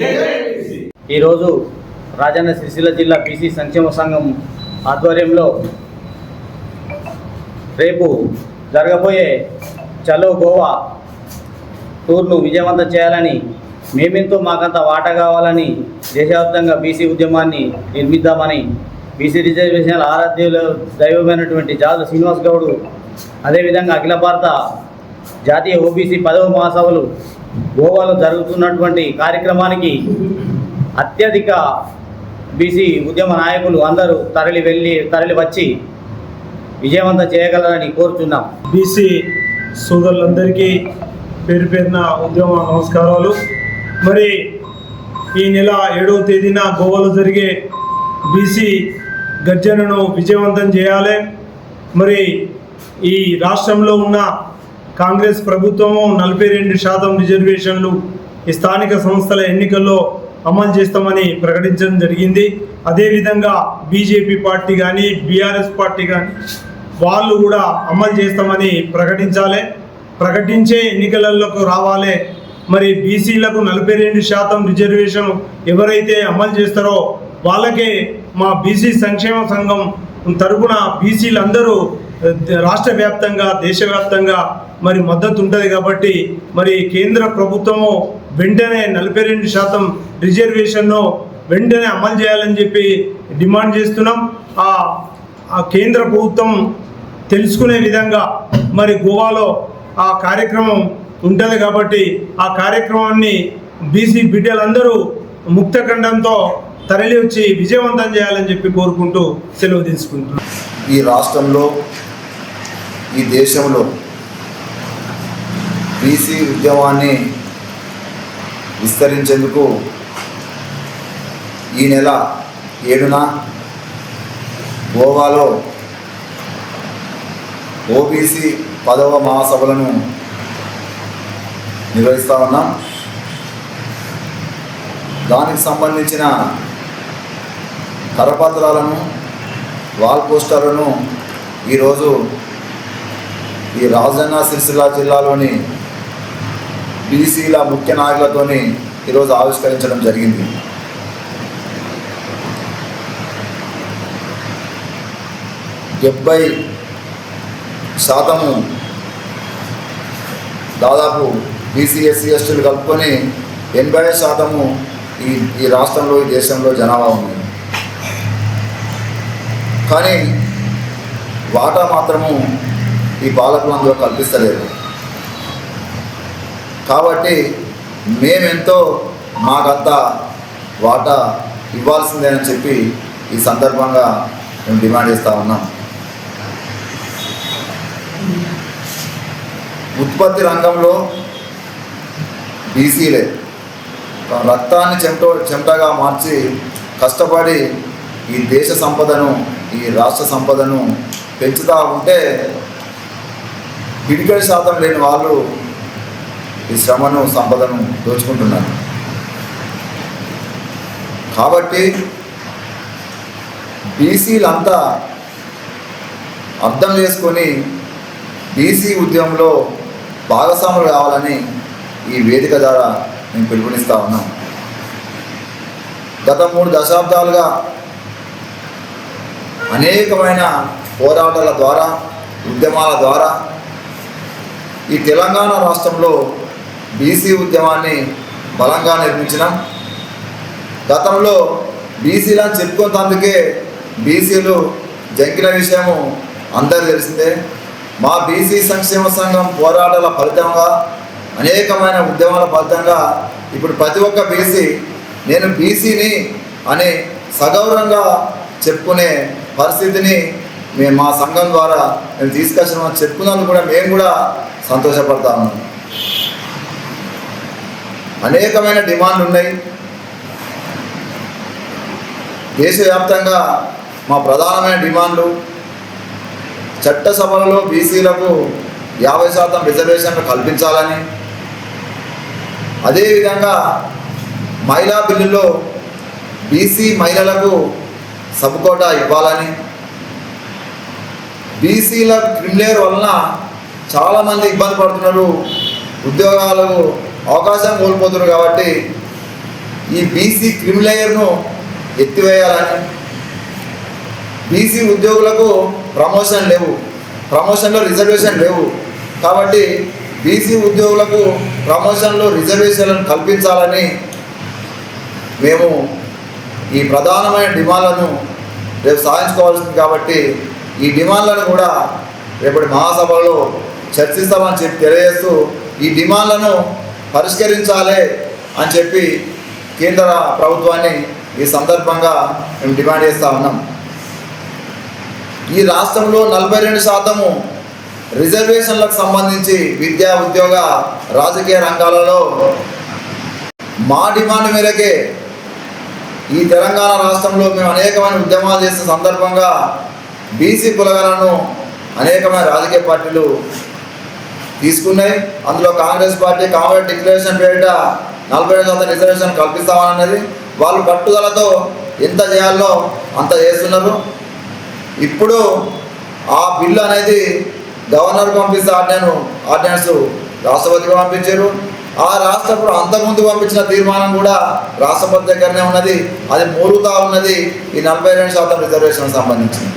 జై. ఈరోజు రాజన్న సిరిసిల్ల జిల్లా బీసీ సంక్షేమ సంఘం ఆధ్వర్యంలో రేపు జరగబోయే చలో గోవా టూర్ను విజయవంతం చేయాలని మేమెంతో మాకంత వాటా కావాలని దేశవ్యాప్తంగా బీసీ ఉద్యమాన్ని నిర్మిద్దామని బీసీ రిజర్వేషన్ల ఆరాధ్యుల దైవమైనటువంటి జాదు శ్రీనివాస్ గౌడ్ అదేవిధంగా అఖిల భారత జాతీయ ఓబీసీ పదవ మహాసభలు గోవాలో జరుగుతున్నటువంటి కార్యక్రమానికి అత్యధిక బీసీ ఉద్యమ నాయకులు అందరూ తరలి వెళ్ళి తరలి వచ్చి విజయవంతం చేయగలరని కోరుచున్నాం. బీసీ సోదరులందరికీ పేరు పేరున ఉద్యమ నమస్కారాలు. మరి ఈ నెల ఏడవ తేదీన గోవాలో జరిగే బీసీ గర్జనను విజయవంతం చేయాలి. మరి ఈ రాష్ట్రంలో ఉన్న కాంగ్రెస్ ప్రభుత్వము నలభై రెండు శాతం రిజర్వేషన్లు ఈ స్థానిక సంస్థల ఎన్నికల్లో అమలు చేస్తామని ప్రకటించడం జరిగింది. అదేవిధంగా బీజేపీ పార్టీ కానీ బీఆర్ఎస్ పార్టీ కానీ వాళ్ళు కూడా అమలు చేస్తామని ప్రకటించాలి. ప్రకటించే ఎన్నికలలోకి రావాలి. మరి బీసీలకు నలభై రెండు శాతం రిజర్వేషన్ ఎవరైతే అమలు చేస్తారో వాళ్ళకే మా బీసీ సంక్షేమ సంఘం తరపున బీసీలందరూ రాష్ట్ర వ్యాప్తంగా దేశవ్యాప్తంగా మరి మద్దతు ఉంటుంది కాబట్టి మరి కేంద్ర ప్రభుత్వము వెంటనే నలభై రెండు శాతం రిజర్వేషన్ను వెంటనే అమలు చేయాలని చెప్పి డిమాండ్ చేస్తున్నాం. ఆ కేంద్ర ప్రభుత్వం తెలుసుకునే విధంగా మరి గోవాలో ఆ కార్యక్రమం ఉంటుంది కాబట్టి ఆ కార్యక్రమాన్ని బీసీ బిడ్డలందరూ ముక్తఖండంతో తరలి వచ్చి విజయవంతం చేయాలని చెప్పి కోరుకుంటూ సెలవు తీసుకుంటున్నాం. ఈ రాష్ట్రంలో ఈ దేశంలో బీసీ ఉద్యమాన్ని విస్తరించేందుకు ఈ నెల ఏడున గోవాలో ఓబీసీ పదవ మహాసభలను నిర్వహిస్తా ఉన్నాం. దానికి సంబంధించిన కరపత్రాలను వాల్ పోస్టర్లను ఈరోజు ఈ రాజన్న సిరిసిల్ల జిల్లాలోని బీసీల ముఖ్య నాయకులతోని ఈరోజు ఆవిష్కరించడం జరిగింది. డెబ్బై శాతము దాదాపు బీసీ ఎస్సీ ఎస్టీలు కలుపుకొని ఎనభై శాతము ఈ ఈ రాష్ట్రంలో ఈ దేశంలో జనాభా ఉంది. కానీ వాటా మాత్రము ఈ పాలకులు అందులో కల్పిస్తలేదు. కాబట్టి మేమెంతో మాకంత వాటా ఇవ్వాల్సిందేనని చెప్పి ఈ సందర్భంగా మేము డిమాండ్ చేస్తూ ఉన్నాం. ఉత్పత్తి రంగంలో బీసీలే. రక్తాన్ని చెమట చెమటగా మార్చి కష్టపడి ఈ దేశ సంపదను ఈ రాష్ట్ర సంపదను పెంచుతూ ఉంటే పిడికడి శాతం లేని వాళ్ళు ఈ శ్రమను సంపదను దోచుకుంటున్నారు. కాబట్టి బీసీలంతా అర్థం చేసుకొని బీసీ ఉద్యమంలో భాగస్వాములు కావాలని ఈ వేదిక ద్వారా నేను పిలుపునిస్తా ఉన్నాం గత మూడు దశాబ్దాలుగా అనేకమైన పోరాటాల ద్వారా ఉద్యమాల ద్వారా ఈ తెలంగాణ రాష్ట్రంలో బీసీ ఉద్యమాన్ని బలంగా నిర్మించినాం. గతంలో బీసీలను చెప్పుకున్నందుకే బీసీలు జంకిన విషయము అందరు తెలిసిందే. మా బీసీ సంక్షేమ సంఘం పోరాటాల ఫలితంగా అనేకమైన ఉద్యమాల ఫలితంగా ఇప్పుడు ప్రతి ఒక్క బీసీ నేను బీసీని అని సగౌరవంగా చెప్పుకునే పరిస్థితిని మేము మా సంఘం ద్వారా మేము తీసుకొచ్చినామని చెప్పుకున్నందుకు కూడా మేము కూడా సంతోషపడతాము. అనేకమైన డిమాండ్లు ఉన్నాయి. దేశవ్యాప్తంగా మా ప్రధానమైన డిమాండ్లు చట్టసభలలో బీసీలకు యాభై శాతం రిజర్వేషన్లు కల్పించాలని. అదేవిధంగా మహిళా బిల్లులో బీసీ మహిళలకు సబ్కోటా ఇవ్వాలని. బీసీల క్రిమిలేర్ వలన చాలామంది ఇబ్బంది పడుతున్నారు. ఉద్యోగాలకు అవకాశం కోల్పోతున్నారు కాబట్టి ఈ బీసీ క్రిమిలేయర్ను ఎత్తివేయాలని. బీసీ ఉద్యోగులకు ప్రమోషన్ లేవు. ప్రమోషన్లో రిజర్వేషన్ లేవు. కాబట్టి బీసీ ఉద్యోగులకు ప్రమోషన్లో రిజర్వేషన్లను కల్పించాలని మేము ఈ ప్రధానమైన డిమాండ్లను రేపు సాధించుకోవాల్సింది కాబట్టి ఈ డిమాండ్లను కూడా రేపటి మహాసభలో చర్చిస్తామని చెప్పి తెలియజేస్తూ ఈ డిమాండ్లను పరిష్కరించాలి అని చెప్పి కేంద్ర ప్రభుత్వాన్ని ఈ సందర్భంగా మేము డిమాండ్ చేస్తూ ఉన్నాం. ఈ రాష్ట్రంలో నలభై రెండు శాతము రిజర్వేషన్లకు సంబంధించి విద్యా ఉద్యోగ రాజకీయ రంగాలలో మా డిమాండ్ మేరకే ఈ తెలంగాణ రాష్ట్రంలో మేము అనేకమైన ఉద్యమాలు చేసిన సందర్భంగా బీసీ కులగలను అనేకమైన రాజకీయ పార్టీలు తీసుకున్నాయి. అందులో కాంగ్రెస్ పార్టీ కాంగ్రెస్ డిక్లరేషన్ పేరిట నలభై ఐదు శాతం రిజర్వేషన్ కల్పిస్తామన్నది. వాళ్ళు పట్టుదలతో ఎంత చేయాలో అంత చేస్తున్నారు. ఇప్పుడు ఆ బిల్లు అనేది గవర్నర్ పంపిస్తే ఆర్డినెన్స్ ఆర్డినెన్స్ రాష్ట్రపతికి పంపించారు. ఆ రాష్ట్రపతి అంతకుముందు పంపించిన తీర్మానం కూడా రాష్ట్రపతి దగ్గరనే ఉన్నది. అది మూలుతా ఉన్నది ఈ నలభై రెండు శాతం రిజర్వేషన్ సంబంధించింది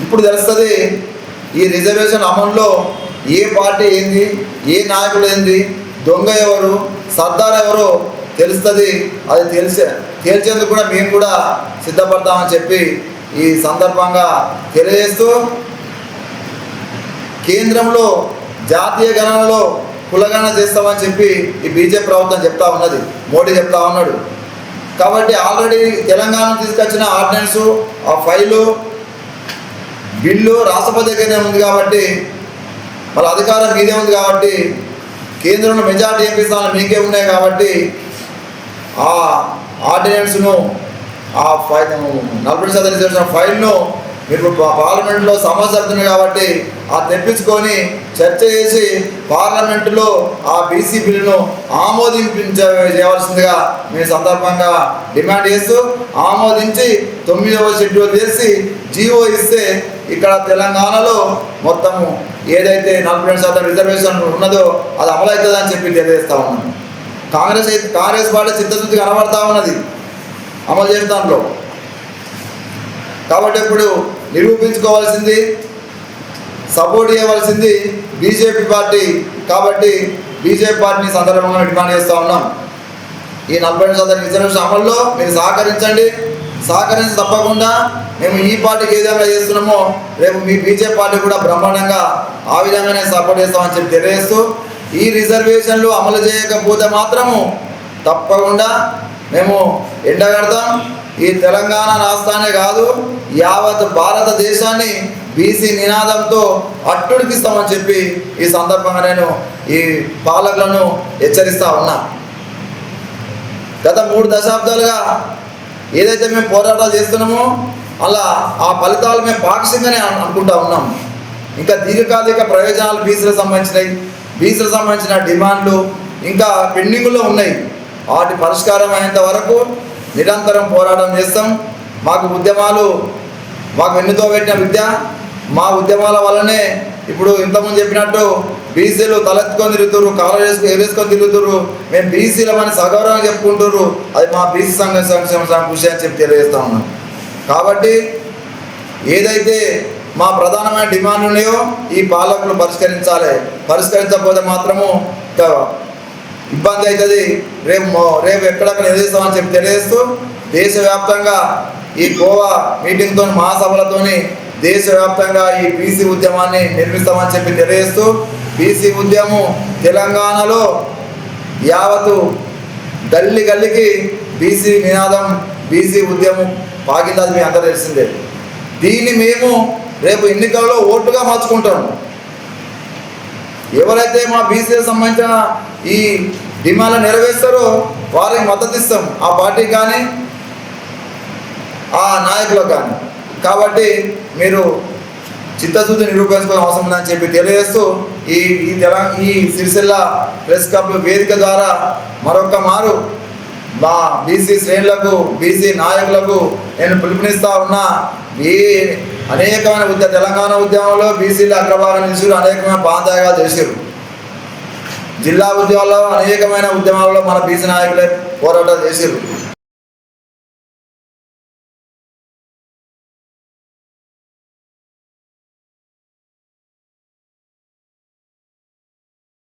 ఇప్పుడు తెలుస్తుంది ఈ రిజర్వేషన్ అమల్లో ఏ పార్టీ ఏంది ఏ నాయకుడు ఏంది దొంగ ఎవరు సర్దార్ ఎవరు తెలుస్తుంది అది తెలిసే తేల్చేందుకు కూడా మేము కూడా సిద్ధపడతామని చెప్పి ఈ సందర్భంగా తెలియజేస్తూ కేంద్రంలో జాతీయ గణనలో కులగణన చేస్తామని చెప్పి ఈ బీజేపీ ప్రభుత్వం చెప్తా ఉన్నది. మోడీ చెప్తా ఉన్నాడు. కాబట్టి ఆల్రెడీ తెలంగాణ తీసుకొచ్చిన ఆర్డినెన్సు ఆ ఫైలు బిల్లు రాష్ట్రపతి దగ్గరనే ఉంది కాబట్టి వాళ్ళ అధికారం మీదే ఉంది కాబట్టి కేంద్రంలో మెజార్టీ ఎంపీ స్థానాలు మీకే ఉన్నాయి కాబట్టి ఆ ఆర్డినెన్స్ను ఆ ఫైల్ నలభై శాతం రిజర్వేషన్ ఫైల్ను మీరు పార్లమెంట్లో సమస్య కాబట్టి ఆ తెప్పించుకొని చర్చ చేసి పార్లమెంటులో ఆ బీసీ బిల్లును ఆమోదింపించ చేయవలసిందిగా మీ సందర్భంగా డిమాండ్ చేస్తూ ఆమోదించి తొమ్మిదవ షెడ్యూల్ చేసి జీవో ఇస్తే ఇక్కడ తెలంగాణలో మొత్తము ఏదైతే నలభై రెండు శాతం రిజర్వేషన్ ఉన్నదో అది అమలవుతుందని చెప్పి తెలియజేస్తా ఉన్నాను. కాంగ్రెస్ అయితే కాంగ్రెస్ పార్టీ చిత్తశుద్ధి కనబడతా ఉన్నది అమలు చేయడంలో కాబట్టి ఇప్పుడు నిరూపించుకోవాల్సింది సపోర్ట్ చేయవలసింది బీజేపీ పార్టీ. కాబట్టి బీజేపీ పార్టీని సందర్భంగా డిమాండ్ చేస్తూ ఉన్నాం. ఈ నలభై ఐదు శాతం రిజర్వేషన్ అమల్లో మీరు సహకరించండి. సహకరించి తప్పకుండా మేము ఈ పార్టీకి ఏ విధంగా చేస్తున్నామో రేపు మీ బీజేపీ పార్టీ కూడా బ్రహ్మాండంగా ఆ విధంగానే సపోర్ట్ చేస్తామని చెప్పి తెలియజేస్తూ ఈ రిజర్వేషన్లు అమలు చేయకపోతే మాత్రము తప్పకుండా మేము ఎండగడతాం ఈ తెలంగాణ రాష్ట్రాన్ని కాదు యావత్ భారతదేశాన్ని బీసీ నినాదంతో అట్టుడికిస్తామని చెప్పి ఈ సందర్భంగా నేను ఈ పాలకులను హెచ్చరిస్తా ఉన్నా. గత మూడు దశాబ్దాలుగా ఏదైతే మేము పోరాటాలు చేస్తున్నామో అలా ఆ ఫలితాలు మేము పాక్షికంగానే అనుకుంటా ఉన్నాం. ఇంకా దీర్ఘకాలిక ప్రయోజనాలు బీసీలకు సంబంధించినవి బీసీలకు సంబంధించిన డిమాండ్లు ఇంకా పెండింగ్లో ఉన్నాయి. వాటి పరిష్కారం అయ్యేంత వరకు నిరంతరం పోరాటం చేస్తాం. మాకు ఉద్యమాలు మాకు వెన్నుతో పెట్టిన విద్య మా ఉద్యమాల వల్లనే ఇప్పుడు ఇంతకుముందు చెప్పినట్టు బీసీలు తలెత్తుకొని తిరుగుతురు కాలు వేసుకొని ఎగరేసుకొని తిరుగుతురు మేము బీసీలమని సగౌరవం చెప్పుకుంటుర్రు. అది మా బీసీ సంఘ సంక్షేమ సంఘ కృషి అని చెప్పి తెలియజేస్తా ఉన్నాం. కాబట్టి ఏదైతే మా ప్రధానమైన డిమాండ్ ఉన్నాయో ఈ పాలకులు పరిష్కరించాలి. పరిష్కరించకపోతే మాత్రము ఇబ్బంది అవుతుంది రేపు రేపు ఎక్కడక్కడ నిలదీస్తామని చెప్పి తెలియజేస్తూ దేశవ్యాప్తంగా ఈ గోవా మీటింగ్తో మహాసభలతోని దేశవ్యాప్తంగా ఈ బీసీ ఉద్యమాన్ని నిర్మిస్తామని చెప్పి తెలియజేస్తూ బీసీ ఉద్యమం తెలంగాణలో యావత్తు గల్లి గల్లికి బీసీ నినాదం బీసీ ఉద్యమం పాకిందని మీ అందరూ తెలిసిందే. దీన్ని మేము రేపు ఎన్నికల్లో ఓటుగా మార్చుకుంటాను ఎవరైతే మా బీసీలకు సంబంధించిన ఈ డిమాండ్లు నెరవేరుస్తారో వారికి మద్దతు ఇస్తాం. ఆ పార్టీకి కానీ ఆ నాయకులకు కానీ. కాబట్టి మీరు చిత్తశుద్ధి నిరూపించుకోవడం అవసరం ఉందని చెప్పి తెలియజేస్తూ ఈ ఈ తెలంగాణ ఈ సిరిసిల్ల ప్రెస్ క్లబ్ వేదిక ద్వారా మరొక మారు మా బీసీ శ్రేణులకు బీసీ నాయకులకు నేను పిలుపునిస్తా ఉన్నా. ఈ అనేకమైన ఉద్యమ తెలంగాణ ఉద్యమంలో బీసీలు అగ్రభాగం నిలిచారు అనేకమైన బాంధాయాలు చేశారు. జిల్లా ఉద్యమాల్లో అనేకమైన ఉద్యమాల్లో మన బీసీ నాయకులే పోరాటాలు చేశారు.